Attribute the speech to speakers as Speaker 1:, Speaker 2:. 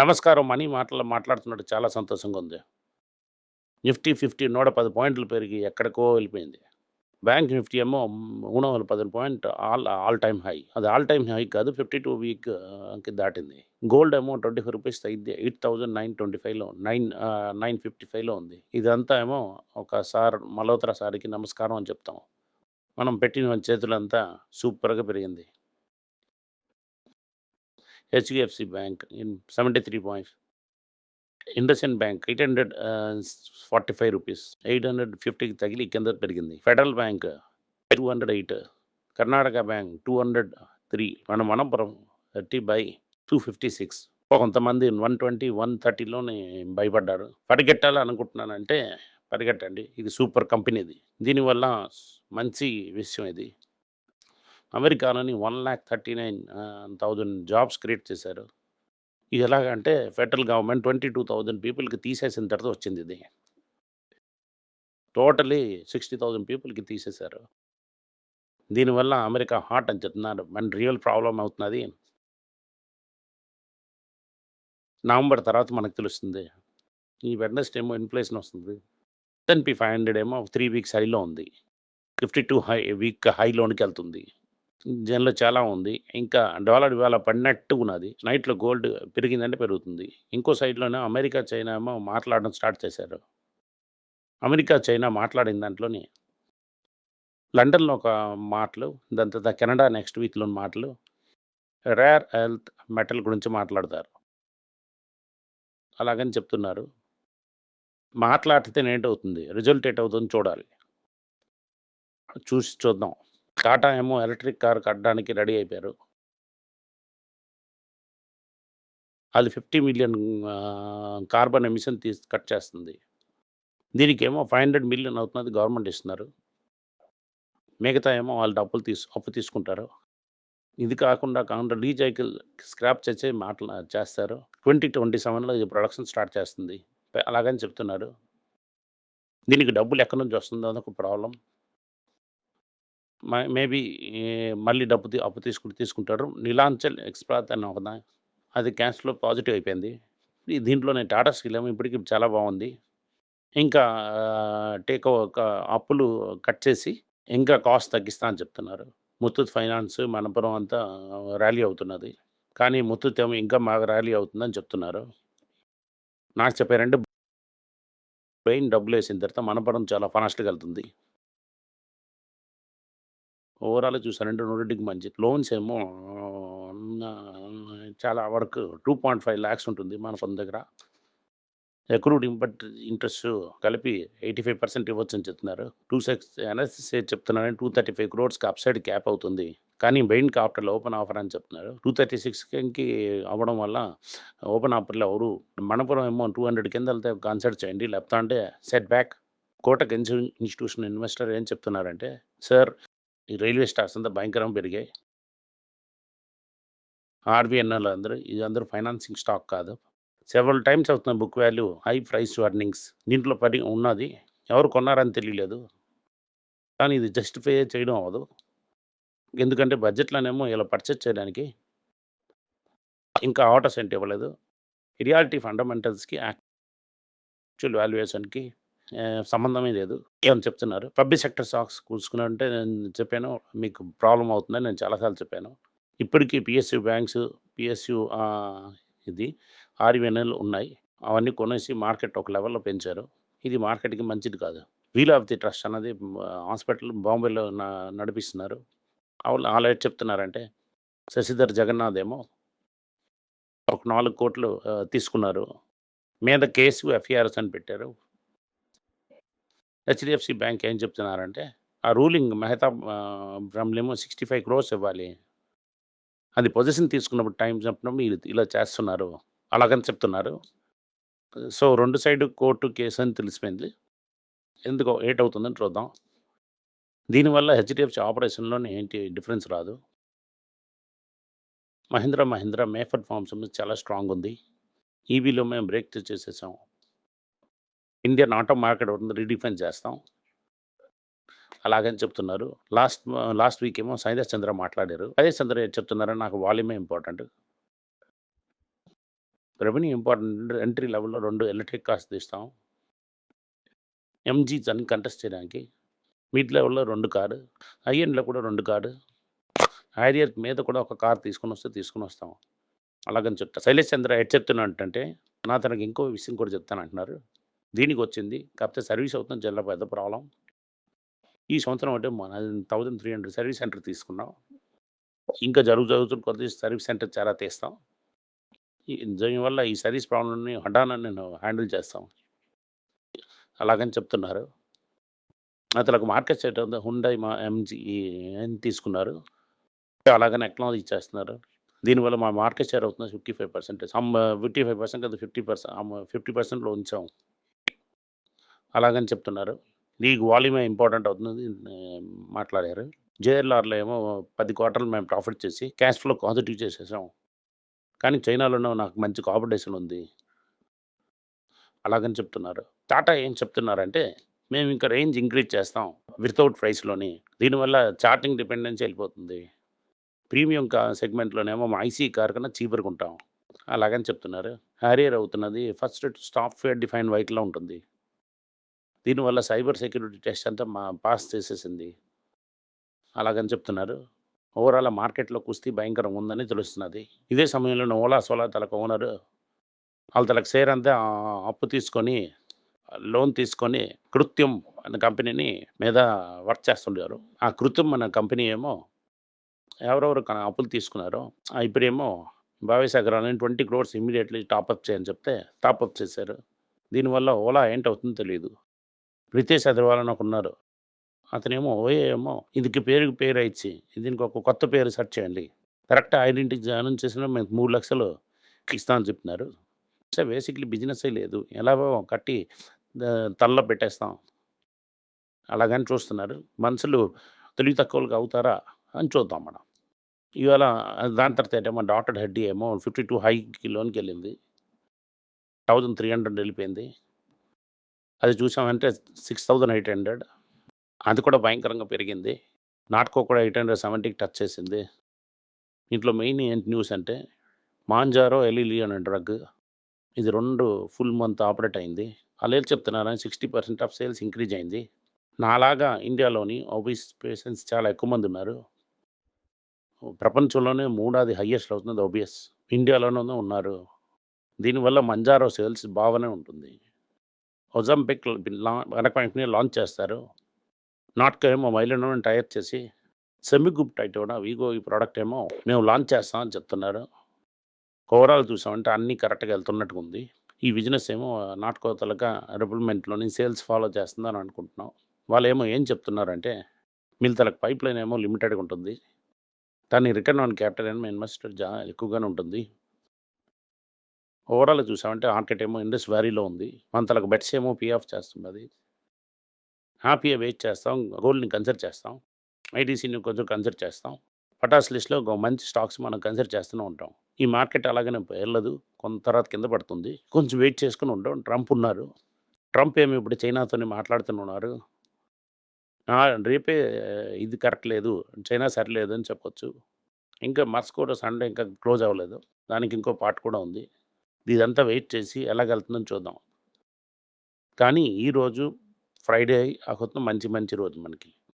Speaker 1: నమస్కారం మనీ మాటలు మాట్లాడుతున్నట్టు చాలా సంతోషంగా ఉంది. నిఫ్టీ ఫిఫ్టీ నూట పది పాయింట్లు పెరిగి ఎక్కడికో వెళ్ళిపోయింది. బ్యాంక్ నిఫ్టీ ఏమో మూడు వందల పది point all all time high. అది ఆల్ టైమ్ హై కాదు ఫిఫ్టీ టూ వీక్ దాటింది. గోల్డ్ ఏమో ట్వంటీ ఫైవ్ రూపీస్ తగ్గింది ఎయిట్ థౌజండ్ నైన్ ట్వంటీ ఫైవ్లో నైన్ నైన్ ఫిఫ్టీ ఫైవ్లో ఉంది. ఇదంతా ఏమో ఒక సార్ మల్హోత్రా సార్కి నమస్కారం అని చెప్తాం. మనం పెట్టిన చేతులంతా సూపర్గా పెరిగింది. HDFC bank in seventy three points IndusInd bank eight hundred forty five rupees eight hundred ఫిఫ్టీకి తగిలి కింద పెరిగింది. Federal bank two hundred eight Karnataka bank two hundred three మన Manappuram thirty by two fifty six కొంతమంది one twenty one థర్టీలోనే భయపడ్డారు. పరిగెట్టాలి అనుకుంటున్నానంటే పరిగెట్టండి. ఇది సూపర్ కంపెనీది. దీనివల్ల మంచి విషయం ఇది. అమెరికాలోని one lakh thirty nine thousand jobs create చేశారు. ఇది ఎలాగంటే federal government twenty two thousand పీపుల్కి తీసేసిన తర్వాత వచ్చింది ఇది. టోటలీ సిక్స్టీ థౌజండ్ పీపుల్కి తీసేశారు. దీనివల్ల అమెరికా హాట్ అని చెప్తున్నారు. మన రియల్ ప్రాబ్లం అవుతున్నది. నవంబర్ తర్వాత మనకు తెలుస్తుంది. ఈ వెడ్నెస్డే ఏమో ఇన్ఫ్లేషన్ వస్తుంది. S and P five hundred ఏమో త్రీ వీక్స్ హైలో ఉంది. ఫిఫ్టీ టూ హై వీక్ హైలోనికి వెళ్తుంది. జన్లో చాలా ఉంది. ఇంకా డాలర్ ఇవాళ పడినట్టు ఉన్నది నైట్లో గోల్డ్ పెరిగిందంటే పెరుగుతుంది. ఇంకో సైడ్లోనే అమెరికా చైనా ఏమో మాట్లాడడం స్టార్ట్ చేశారు. అమెరికా చైనా మాట్లాడిన దాంట్లోనే లండన్లో ఒక మాటలు దాని తర్వాత కెనడా నెక్స్ట్ వీక్లో మాటలు రేర్ హెల్త్ మెటల్ గురించి మాట్లాడతారు. అలాగని చెప్తున్నారు. మాట్లాడితే ఏంటవుతుంది రిజల్ట్ అవుతుంది చూడాలి. చూసి చూద్దాం. టాటా ఏమో ఎలక్ట్రిక్ కార్ కట్టడానికి రెడీ అయిపోయారు. అది ఫిఫ్టీ మిలియన్ కార్బన్ ఎమిషన్ తీసి కట్ చేస్తుంది. దీనికి ఏమో ఫైవ్ హండ్రెడ్ మిలియన్ అవుతున్నది గవర్నమెంట్ ఇస్తున్నారు. మిగతా ఏమో వాళ్ళు డబ్బులు తీసు అప్పు తీసుకుంటారు. ఇది కాకుండా కాకుండా రీసైకిల్ స్క్రాప్ చేసే మాటలు చేస్తారు. ట్వంటీ ట్వంటీ సెవెన్లో ఇది ప్రొడక్షన్ స్టార్ట్ చేస్తుంది. అలాగని చెప్తున్నారు. దీనికి డబ్బులు ఎక్కడి నుంచి వస్తుందో అదొక ప్రాబ్లం మేబీ మళ్ళీ డబ్బు తీ- అప్పు తీసుకుంటూ తీసుకుంటారు నీలాంచల్ ఎక్స్ప్రాత్ అని ఒకదా అది క్యాష్లో పాజిటివ్ అయిపోయింది. ఈ నేను టాటా స్టీల్ ఏమో ఇప్పటికి చాలా బాగుంది. ఇంకా టేక్ ఒక అప్పులు కట్ చేసి ఇంకా కాస్ట్ తగ్గిస్తా అని చెప్తున్నారు. ముత్తూట్ ఫైనాన్స్ మనపురం అంతా ర్యాలీ అవుతున్నది. కానీ ముత్తూట్ ఏమో ఇంకా మాకు ర్యాలీ అవుతుందని చెప్తున్నారు. నాకు చెప్పారంటే బ్రెయిన్ డబ్బులు వేసిన తర్వాత మనపురం చాలా ఫాస్ట్గా వెళ్తుంది. ఓవరాల్ చూసారంటే నూటికి మంచి లోన్స్ ఏమో చాలా వరకు టూ పాయింట్ ఫైవ్ ల్యాక్స్ ఉంటుంది మన ఫోన్ దగ్గర. ఎక్రూడ్ ఇంపట్ ఇంట్రెస్ట్ కలిపి ఎయిటీ ఫైవ్ పర్సెంట్ ఇవ్వచ్చు అని చెప్తున్నారు. టూ సిక్స్ ఎన్ఎస్ఎస్ చెప్తున్నారని టూ థర్టీ ఫైవ్ క్రోడ్స్కి అప్ సైడ్ క్యాప్ అవుతుంది. కానీ బెయిన్ కాప్టర్లో ఓపెన్ ఆఫర్ అని చెప్తున్నారు. టూ థర్టీ సిక్స్కి అవ్వడం వల్ల ఓపెన్ ఆఫర్లో ఎవరు మనపురం ఏమో టూ హండ్రెడ్ కింద వెళ్తే కన్సిడర్ చేయండి. లేకపోతే అంటే set back Kotak institution investor ఏం చెప్తున్నారంటే సార్ ఈ రైల్వే స్టాక్స్ అంతా భయంకరంగా పెరిగాయి. ఆర్బీఎన్ఎల్ అందరూ ఇది అందరూ ఫైనాన్సింగ్ స్టాక్ కాదు. సెవెరల్ టైమ్స్ అవుతున్న book value high price warnings దీంట్లో పడి ఉన్నది. ఎవరు కొన్నారని తెలియలేదు. కానీ ఇది జస్టిఫై చేయడం అవ్వదు. ఎందుకంటే బడ్జెట్లోనేమో ఇలా పర్చేస్ చేయడానికి ఇంకా ఆర్డర్స్ ఏంటి ఇవ్వలేదు. రియాలిటీ ఫండమెంటల్స్కి యాక్చువల్ వాల్యుయేషన్కి సంబంధమే లేదు. ఏమని చెప్తున్నారు? పబ్లిక్ సెక్టర్ స్టాక్స్ కూర్చుకున్నారంటే నేను చెప్పాను మీకు ప్రాబ్లం అవుతుందని నేను చాలాసార్లు చెప్పాను. ఇప్పటికీ పిఎస్యు బ్యాంక్స్ పిఎస్యు ఇది ఆర్వీఎన్ఎల్ ఉన్నాయి. అవన్నీ కొనేసి మార్కెట్ ఒక లెవెల్లో పెంచారు. ఇది మార్కెట్కి మంచిది కాదు. వీల్ ఆఫ్ ది ట్రస్ట్ అన్నది హాస్పిటల్ బాంబేలో న- నడిపిస్తున్నారు. వాళ్ళు వాళ్ళు ఏం చెప్తున్నారంటే శశిధర్ జగన్నాథ్ ఏమో ఒక నాలుగు కోట్లు తీసుకున్నారు. మీద కేసు ఎఫ్ఐఆర్ఎస్ అని పెట్టారు. హెచ్డిఎఫ్సి బ్యాంక్ ఏం చెప్తున్నారంటే ఆ రూలింగ్ మెహతా బ్రహ్మలేమో సిక్స్టీ ఫైవ్ క్రోర్స్ ఇవ్వాలి. అది పొజిషన్ తీసుకున్నప్పుడు టైం చెప్పినప్పుడు మీరు ఇలా చేస్తున్నారు అలాగని చెప్తున్నారు. సో రెండు సైడ్ కోర్టు కేసు అని తెలిసిపోయింది. ఎందుకో ఏట్ అవుతుందని చూద్దాం. దీనివల్ల హెచ్డిఎఫ్సి ఆపరేషన్లోనే ఏంటి డిఫరెన్స్ రాదు. మహీంద్రా మహీంద్రా మేఫర్ ఫార్మ్స్ చాలా స్ట్రాంగ్ ఉంది. ఈవీలో మేము బ్రేక్ చేసేసాము ఇండియన్ ఆటో మార్కెట్ ఉంది రీడిఫైన్ చేస్తాం అలాగని చెప్తున్నారు లాస్ట్ లాస్ట్ వీక్ ఏమో సైదేశ్ చంద్ర మాట్లాడారు సైదేశ్ చంద్ర ఏం నాకు వాల్యూమే ఇంపార్టెంట్ రెవెన్యూ ఇంపార్టెంట్ ఎంట్రీ లెవెల్‌లో రెండు ఎలక్ట్రిక్ కార్స్ తీస్తాం. ఎంజీ అని కంటెస్ట్ చేయడానికి. మిడ్ లెవెల్‌లో రెండు కారు. ఐఎన్లో కూడా రెండు కారు. హారియర్ మీద కూడా ఒక కార్ తీసుకుని వస్తే తీసుకుని తీసుకొనొస్తాం. అలాగని చెప్తా. శైలేష్ చంద్ర ఏడ్చెప్తున్నా అంటే నా తనకి ఇంకో విషయం కూడా చెప్తాను అంటున్నారు దీనికి వచ్చింది కాకపోతే సర్వీస్ అవుతుంది చాలా పెద్ద ప్రాబ్లం ఈ సంవత్సరం అంటే మన 1300 సర్వీస్ సెంటర్ తీసుకున్నాం. ఇంకా జరుగు జరుగుతున్న కొద్ది సర్వీస్ సెంటర్ చాలా తీస్తాం. దీనివల్ల ఈ సర్వీస్ ప్రాబ్లమ్‌ని హఠాన నేను హ్యాండిల్ చేస్తాం. అలాగని చెప్తున్నారు. అతను మార్కెట్ సెట్ ఉంది. హుండై మా ఎంజీ తీసుకున్నారు. అలాగని ఎక్నాలజీ చేస్తున్నారు. దీనివల్ల మా మార్కెట్ షేర్ అవుతుంది 55% సమ్ 55% కాదు 50% ఆమ 50%లో ఉంచాం. అలాగని చెప్తున్నారు. లీగ్ వాల్యూమే ఇంపార్టెంట్ అవుతుంది మాట్లాడారు. జేఎల్ఆర్‌లో ఏమో పది క్వార్టర్‌లు మేము ప్రాఫిట్ చేసి క్యాష్ ఫ్లో పాజిటివ్ చేసేసాం. కానీ చైనాలోనో నాకు మంచి కాంపిటీషన్ ఉంది. అలాగని చెప్తున్నారు. టాటా ఏం చెప్తున్నారంటే, మేము ఇంకా రేంజ్ ఇంక్రీజ్ చేస్తాం వితౌట్ ప్రైస్‌లోని. దీనివల్ల చార్టింగ్ డిపెండెన్సీ వెళ్ళిపోతుంది. ప్రీమియం కా సెగ్మెంట్‌లోనేమో మా ఐసీ కార్ కన్నా చీపర్‌గా ఉంటాం. అలాగని చెప్తున్నారు. హ్యారియర్ అవుతున్నది ఫస్ట్ సాఫ్ట్‌వేర్ డిఫైన్ వైట్లో ఉంటుంది. దీనివల్ల సైబర్ సెక్యూరిటీ టెస్ట్ అంతా మా పాస్ చేసేసింది. అలాగని చెప్తున్నారు. ఓవరాల్ మార్కెట్‌లో కుస్తీ భయంకరంగా ఉందని తెలుస్తున్నది. ఇదే సమయంలో ఓలా సోలా తలకు ఓనరు వాళ్ళ తలకు షేర్ అంతా అప్పు తీసుకొని లోన్ తీసుకొని కృత్యం అనే కంపెనీని మీద వర్క్ చేస్తుండారు. ఆ కృత్యం అనే కంపెనీ ఏమో ఎవరెవరు అప్పులు తీసుకున్నారో ఇప్పుడేమో భావేష్ అగర్వాల్‌ని 20 క్రోర్స్ ఇమీడియట్లీ టాప్ చేయని చెప్తే టాప్అప్ చేశారు. దీనివల్ల ఓలా ఏంటవుతుందో తెలియదు రితేష్ అగర్వాల్ అని ఒకరున్నారు. అతనేమో ఓయో ఏమో దీనికి పేరుకి పేరు ఇచ్చి దీనికి ఒక కొత్త పేరు సెర్చ్ చేయండి. కరెక్ట్ ఐడెంటిటీ అనౌన్స్ చేసినా మేము 3,00,000 ఇస్తా అని చెప్తున్నారు. సో, బేసిక్‌లీ బిజినెస్సే లేదు. ఎలాగో కట్టి తల్ల తలలో పెట్టేస్తాం. అలాగని చూస్తున్నారు. మనుషులు తెలివి తక్కువోళ్ళకి అవుతారా అని చూద్దాం మనం. ఇవాళ దాని తర్వాత ఏమో డాటెడ్ హెడ్ ఏమో 52 హైకి లోన్‌కెళ్ళింది. 1300 వెళ్ళిపోయింది. అది చూసామంటే 6800 అది కూడా భయంకరంగా పెరిగింది. నాట్కో కూడా 870కి టచ్ చేసింది. దీంట్లో మెయిన్ ఏంటి న్యూస్ అంటే మాంజారో ఎలిలి అనే డ్రగ్ ఇది రెండు ఫుల్ మంత్ ఆపరేట్ అయింది. అలా చెప్తున్నారని sixty percent of sales increase అయింది. నాలాగా ఇండియాలోని ఒబీస్ పేషెంట్స్ చాలా ఎక్కువ మంది ఉన్నారు. ప్రపంచంలోనే మూడాది హయ్యెస్ట్ అవుతుంది ఒబియస్. ఇండియాలోనే ఉన్నారు. దీనివల్ల మంజారో సేల్స్ బాగానే ఉంటుంది. ఒజంపిక్ అనకాయింట్ని లాంచ్ చేస్తారు. నాట్కో ఏమో మైలినోని టైర్ చేసి సెమిగుప్టైటోనా వీగో ఈ ప్రోడక్ట్ ఏమో మేము లాంచ్ చేస్తాం అని చెప్తున్నారు. ఓవరాల్ చూసామంటే అన్నీ కరెక్ట్‌గా వెళ్తున్నట్టుగా ఉంది. ఈ బిజినెస్ ఏమో నాట్కో తాలూకా సేల్స్ ఫాలో చేస్తుందని అనుకుంటున్నాం. వాళ్ళు ఏమో ఏం చెప్తున్నారంటే మిగతాలకు పైప్ పైప్‌లైన్ ఏమో లిమిటెడ్‌గా ఉంటుంది. దాన్ని రిటర్న్ ఆన్ క్యాపిటల్ ఏమో ఇన్వెస్టర్ జా ఎక్కువగానే ఉంటుంది. ఓవరాల్‌గా చూసామంటే మార్కెట్ ఏమో ఇండస్ వ్యారీలో ఉంది. మన బెట్స్ ఏమో పే ఆఫ్ చేస్తున్నది. హ్యాపీగా వెయిట్ చేస్తాం. గోల్డ్‌ని కన్సిడర్ చేస్తాం. ఐటీసీని కొంచెం కన్సిడర్ చేస్తాం. పటాస్ లిస్ట్‌లో ఒక మంచి స్టాక్స్ మనం కన్సిడర్ చేస్తూనే ఉంటాం. ఈ మార్కెట్ అలాగనే వెళ్ళదు. కొంత తర్వాత కింద పడుతుంది. కొంచెం వెయిట్ చేసుకుని ఉంటాం. ట్రంప్ ఉన్నారు. ట్రంప్ ఏమో ఇప్పుడు చైనాతోనే మాట్లాడుతున్నారు. రేపే ఇది కరెక్ట్ లేదు. చైనా సరిలేదు అని చెప్పొచ్చు. ఇంకా మస్క్ కూడా సండే ఇంకా క్లోజ్ అవ్వలేదు. దానికి ఇంకో పార్ట్ కూడా ఉంది. ఇదంతా వెయిట్ చేసి ఎలాగెళ్తుందని చూద్దాం. కానీ ఈరోజు ఫ్రైడే ఆ మంచి మంచి రోజు మనకి.